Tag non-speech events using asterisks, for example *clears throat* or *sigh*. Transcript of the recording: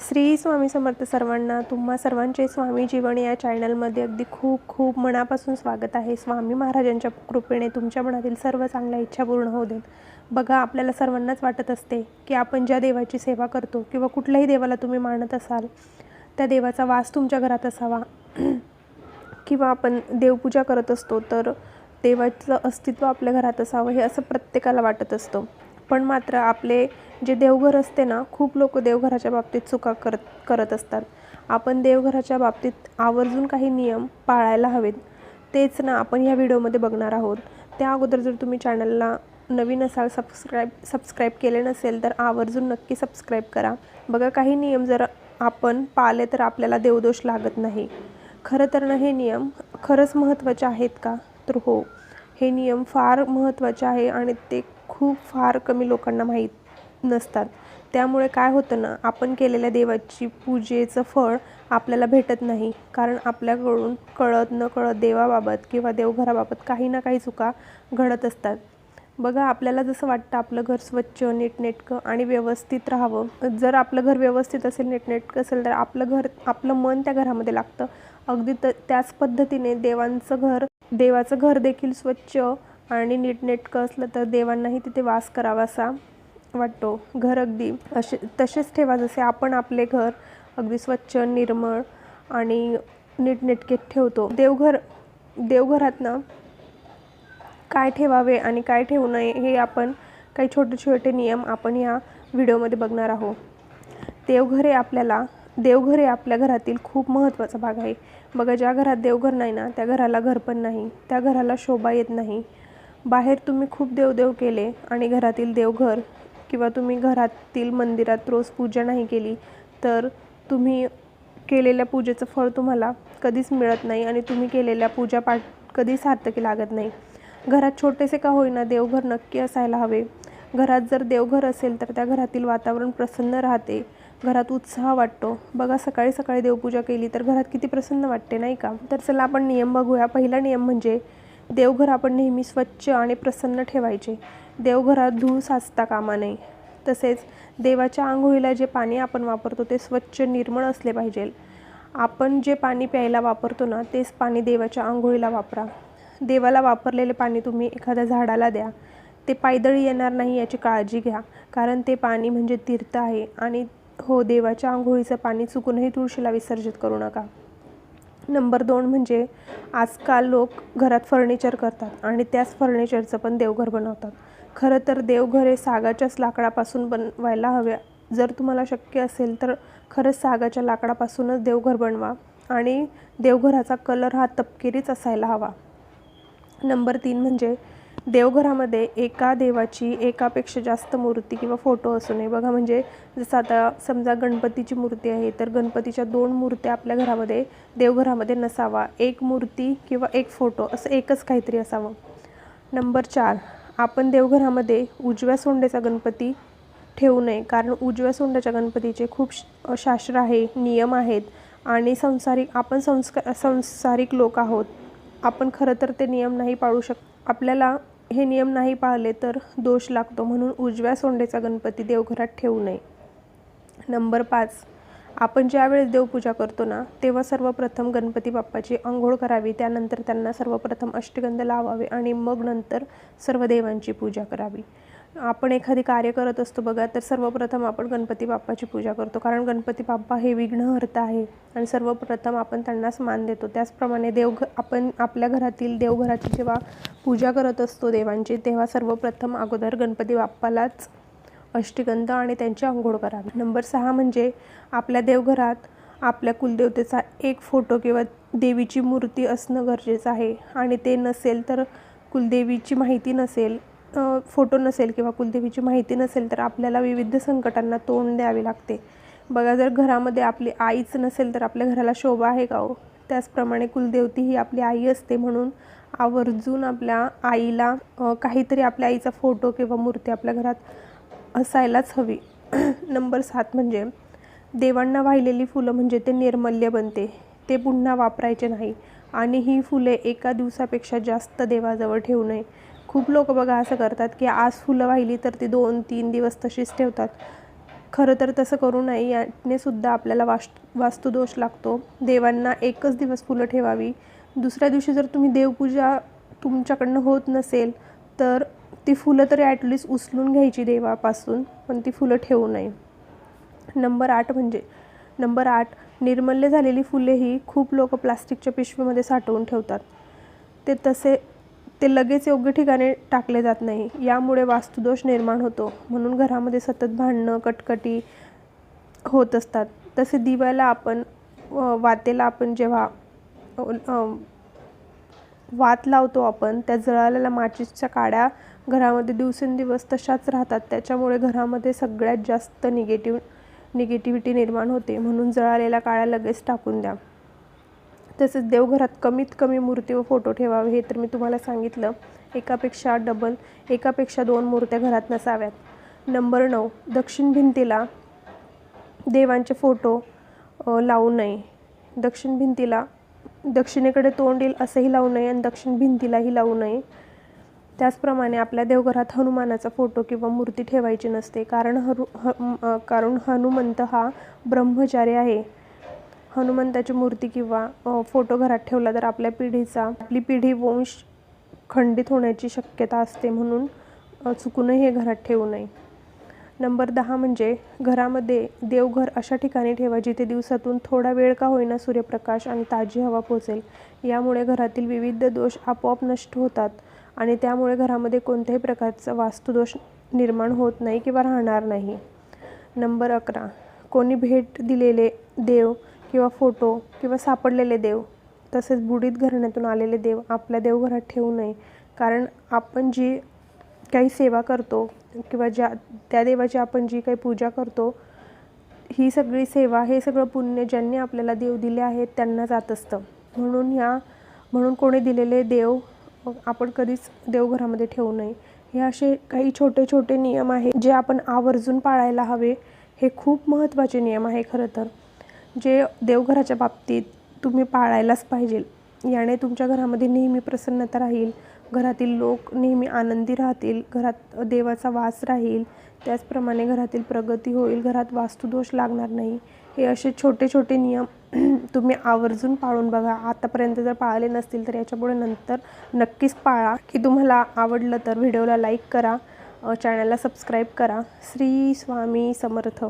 श्री स्वामी समर्थ सर्वांना तुम्हा सर्वांचे स्वामी जीवन या चॅनलमध्ये अगदी खूप खूप मनापासून स्वागत आहे. स्वामी महाराजांच्या कृपेने तुमच्या मनातील सर्व चांगल्या इच्छा पूर्ण होऊ देत. बघा आपल्याला सर्वांनाच वाटत असते की आपण ज्या देवाची सेवा करतो किंवा कुठल्याही देवाला तुम्ही मानत असाल त्या देवाचा वास तुमच्या घरात असावा. *clears throat* किंवा आपण देवपूजा करत असतो तर देवाचं अस्तित्व आपल्या घरात असावं हे असं प्रत्येकाला वाटत असतं. पण मात्र आपले जे देवघर असते ना खूप लोक देवघराच्या बाबतीत चुका करत करत असतात. आपण देवघराच्या बाबतीत आवर्जून काही नियम पाळायला हवेत. तेच ना आपण ह्या व्हिडिओमध्ये बघणार आहोत. त्या अगोदर जर तुम्ही चॅनलला नवीन असाल सबस्क्राईब सबस्क्राईब केले नसेल तर आवर्जून नक्की सबस्क्राईब करा. बघा काही नियम जर आपण पाळले तर आपल्याला देवदोष लागत नाही. खरं तर ना हे नियम खरंच महत्त्वाचे आहेत का? तर हो हे नियम फार महत्त्वाचे आहे आणि ते खूप फार कमी लोकांना माहीत नसतात. त्यामुळे काय होतं ना आपण केलेल्या देवाची पूजेचं फळ आपल्याला भेटत नाही. कारण आपल्याकडून कळत न कळत देवाबाबत किंवा देवघराबाबत काही ना काही चुका घडत असतात. बघा आपल्याला जसं वाटतं आपलं घर स्वच्छ नीटनेटकं आणि व्यवस्थित राहावं. जर आपलं घर व्यवस्थित असेल नीटनेटकं असेल तर आपलं घर आपलं मन त्या घरामध्ये लागतं. अगदी त त्याच पद्धतीने देवांचं घर देवाचं घर देखील स्वच्छ आणि नीटनेटकं असलं तर देवांनाही तिथे वास करावा असा वाटतो. घर अगदी असे तसेच ठेवा जसे आपण आपले घर अगदी स्वच्छ निर्मळ आणि नीटनेटके ठेवतो. देवघर देवघरात ना काय ठेवावे आणि काय ठेवू नये हे आपण काही छोटे छोटे नियम आपण या व्हिडिओमध्ये बघणार आहोत. देवघरे आपल्याला देवघर हे आपल्या घरातील खूप महत्त्वाचा भाग आहे. बघा ज्या घरात देवघर नाही ना त्या घराला घर पण नाही. त्या घराला शोभा येत नाही. बाहेर तुम्ही खूप देवदेव केले आणि घरातील देवघर किंवा तुम्ही घरातील मंदिरात रोज पूजा नाही केली तर तुम्ही केलेल्या पूजेचं फळ तुम्हाला कधीच मिळत नाही आणि तुम्ही केलेल्या पूजा पाठ कधीच सार्थकी लागत नाही. घरात छोटेसे का होईना देवघर नक्की असायला हवे. घरात जर देवघर असेल तर त्या घरातील वातावरण प्रसन्न राहते घरात उत्साह वाटतो. बघा सकाळी सकाळी देवपूजा केली तर घरात किती प्रसन्न वाटते नाही का? तर चला आपण नियम बघूया. पहिला नियम म्हणजे देवघर आपण नेहमी स्वच्छ आणि प्रसन्न ठेवायचे. देवघरात धूळ साचता कामा नये. तसेच देवाच्या आंघोळीला जे पाणी आपण वापरतो ते स्वच्छ निर्मळ असले पाहिजे. आपण जे पाणी प्यायला वापरतो ना तेच पाणी देवाच्या आंघोळीला वापरा. देवाला वापरलेले पाणी तुम्ही एखाद्या झाडाला द्या. ते पायदळी येणार नाही याची काळजी घ्या. कारण ते पाणी म्हणजे तीर्थ आहे आणि हो देवाच्या आंघोळीचं पाणी चुकूनही तुळशीला विसर्जित करू नका. नंबर दोन म्हणजे आजकाल लोक घरात फर्निचर करतात आणि त्याच फर्निचरचं पण देवघर बनवतात. खरं तर देवघर हे सागाच्याच लाकडापासून बनवायला हव्या जर तुम्हाला शक्य असेल तर खरंच सागाच्या लाकडापासूनच देवघर बनवा आणि देवघराचा कलर हा तपकिरीच असायला हवा. नंबर तीन म्हणजे देवघरामध्ये एका देवाची एकापेक्षा जास्त मूर्ती किंवा फोटो असू नये. बघा म्हणजे जसं आता समजा गणपतीची मूर्ती आहे तर गणपतीच्या दोन मूर्त्या आपल्या घरामध्ये देवघरामध्ये नसावा. एक मूर्ती किंवा एक फोटो असं एकच काहीतरी असावं. नंबर चार आपण देवघरामध्ये उजव्या सोंडेचा गणपती ठेवू नये. कारण उजव्या सोंडाच्या गणपतीचे खूप श- शास्त्र आहे नियम आहेत आणि संसारिक आपण संस्कार संसारिक लोक आहोत. आपण खरं तर ते नियम नाही पाळू शकतो. आपल्याला हे नियम नाही पाळले तर दोष लागतो म्हणून उजव्या सोंडेचा गणपती देवघरात ठेवू नये. नंबर पाच. आपण ज्यावेळेस देवपूजा करतो ना तेव्हा सर्वप्रथम गणपती बाप्पाची आंघोळ करावी त्यानंतर त्यांना सर्वप्रथम अष्टगंध लावावे आणि मग नंतर सर्व देवांची पूजा करावी. आपण एखादी कार्य करत असतो बघा तर सर्वप्रथम आपण गणपती बाप्पाची पूजा करतो. कारण गणपती बाप्पा हे विघ्नहर्ता आहे आणि सर्वप्रथम आपण त्यांनाच मान देतो. त्याचप्रमाणे देवघ आपण आपल्या घरातील देवघराची जेव्हा पूजा करत असतो देवांची तेव्हा सर्वप्रथम अगोदर गणपती बाप्पालाच अष्टगंध आणि त्यांची आंघोळ करावी नंबर सहा म्हणजे आपल्या देवघरात आपल्या कुलदेवतेचा एक फोटो किंवा देवीची मूर्ती असणं गरजेचं आहे. आणि ते नसेल तर कुलदेवीची माहिती नसेल फोटो नसेल किंवा कुलदेवीची माहिती नसेल तर आपल्याला विविध संकटांना तोंड द्यावे लागते. बघा जर घरामध्ये आपली आईच नसेल तर आपल्या घराला शोभा आहे का हो? त्याचप्रमाणे कुलदेवती ही आपली आई असते म्हणून आवर्जून आपल्या आईला काहीतरी आपल्या आईचा फोटो किंवा मूर्ती आपल्या घरात असायलाच हवी. *clears throat* नंबर सात म्हणजे देवांना वाहिलेली फुलं म्हणजे ते निर्मल्य बनते. ते पुन्हा वापरायचे नाही. आणि ही फुले एका दिवसापेक्षा जास्त देवाजवळ ठेवू नये. खूप लोक बघा असं करतात की आज फुलं वाहिली तर ती दोन तीन दिवस तशीच ठेवतात. खरं तर तसं करू नये याने सुद्धा आपल्याला वास वास्तुदोष लागतो. देवांना एकच दिवस फुलं ठेवावी. दुसऱ्या दिवशी जर तुम्ही देवपूजा तुमच्याकडनं होत नसेल तर ती फुलं तरी ॲटलिस्ट उचलून घ्यायची देवापासून पण ती फुलं ठेवू नये. नंबर आठ म्हणजे नंबर आठ निर्मल्य झालेली फुलेही खूप लोक प्लास्टिकच्या पिशवीमध्ये साठवून ठेवतात. ते तसे ते लगेच योग्य ठिकाणी टाकले जात नाही. यामुळे वास्तुदोष निर्माण होतो. म्हणून घरामध्ये सतत भांडणं कटकटी होत असतात. तसे दिव्याला आपण वातेला आपण जेव्हा वात लावतो आपण त्या जळालेल्या माचीसच्या काड्या घरामध्ये दिवसेंदिवस तशाच राहतात. त्याच्यामुळे घरामध्ये सगळ्यात जास्त निगेटिव्ह निगेटिव्हिटी निर्माण होते. म्हणून जळालेल्या काळ्या लगेच टाकून द्या. तसेच देवघरात कमीत कमी मूर्ती व फोटो ठेवावे हे तर मी तुम्हाला सांगितलं. एकापेक्षा डबल एकापेक्षा दोन मूर्त्या घरात नसाव्यात. नंबर नऊ दक्षिण भिंतीला देवांचे फोटो लावू नये. दक्षिण भिंतीला दक्षिणेकडे तोंड येईल असंही लावू नये आणि दक्षिण भिंतीलाही लावू नये. त्याचप्रमाणे आपल्या देवघरात हनुमानाचा फोटो किंवा मूर्ती ठेवायची नसते. कारण हरु ह कारण हनुमंत हा ब्रह्मचारी आहे. हनुमंताची मूर्ती किंवा फोटो घरात ठेवला तर आपल्या पिढीचा आपली पिढी वंश खंडित होण्याची शक्यता असते म्हणून चुकूनही हे घरात ठेवू नये. नंबर दहा म्हणजे घरामध्ये देवघर अशा ठिकाणी ठेवा जिथे दिवसातून थोडा वेळ का होईना सूर्यप्रकाश आणि ताजी हवा पोचेल यामुळे घरातील विविध दोष आपोआप नष्ट होतात आणि त्यामुळे घरामध्ये कोणत्याही प्रकारचा वास्तुदोष निर्माण होत नाही किंवा राहणार नाही. नंबर अकरा. कोणी भेट दिलेले देव किंवा फोटो किंवा सापडलेले देव तसेच बुडीत घराण्यातून आलेले देव आपल्या देवघरात ठेवू नये. कारण आपण जी काही सेवा करतो किंवा ज्या त्या देवाची आपण जी काही पूजा करतो ही सगळी सेवा हे सगळं पुण्य ज्यांनी आपल्याला देव दिले आहेत त्यांना जात असतं. म्हणून ह्या म्हणून कोणी दिलेले देव आपण कधीच देवघरामध्ये ठेवू नये. हे असे काही छोटे छोटे नियम आहे जे आपण आवर्जून पाळायला हवे. हे खूप महत्त्वाचे नियम आहे खरं तर. जे देवघराच्या बाबतीत तुम्ही पाळायलाच पाहिजे. याने तुमच्या घरामध्ये नेहमी प्रसन्नता राहील. घरातील लोक नेहमी आनंदी राहतील. घरात देवाचा वास राहील. त्याचप्रमाणे घरातील प्रगती होईल. घरात वास्तुदोष लागणार नाही. हे असे छोटे छोटे नियम *clears throat* तुम्ही आवर्जून पाळून बघा. आतापर्यंत जर पाळले नसतील तर याच्यापुढे नंतर नक्कीच पाळा. की तुम्हाला आवडलं तर व्हिडिओला लाईक करा. चॅनलला सबस्क्राईब करा. श्री स्वामी समर्थ.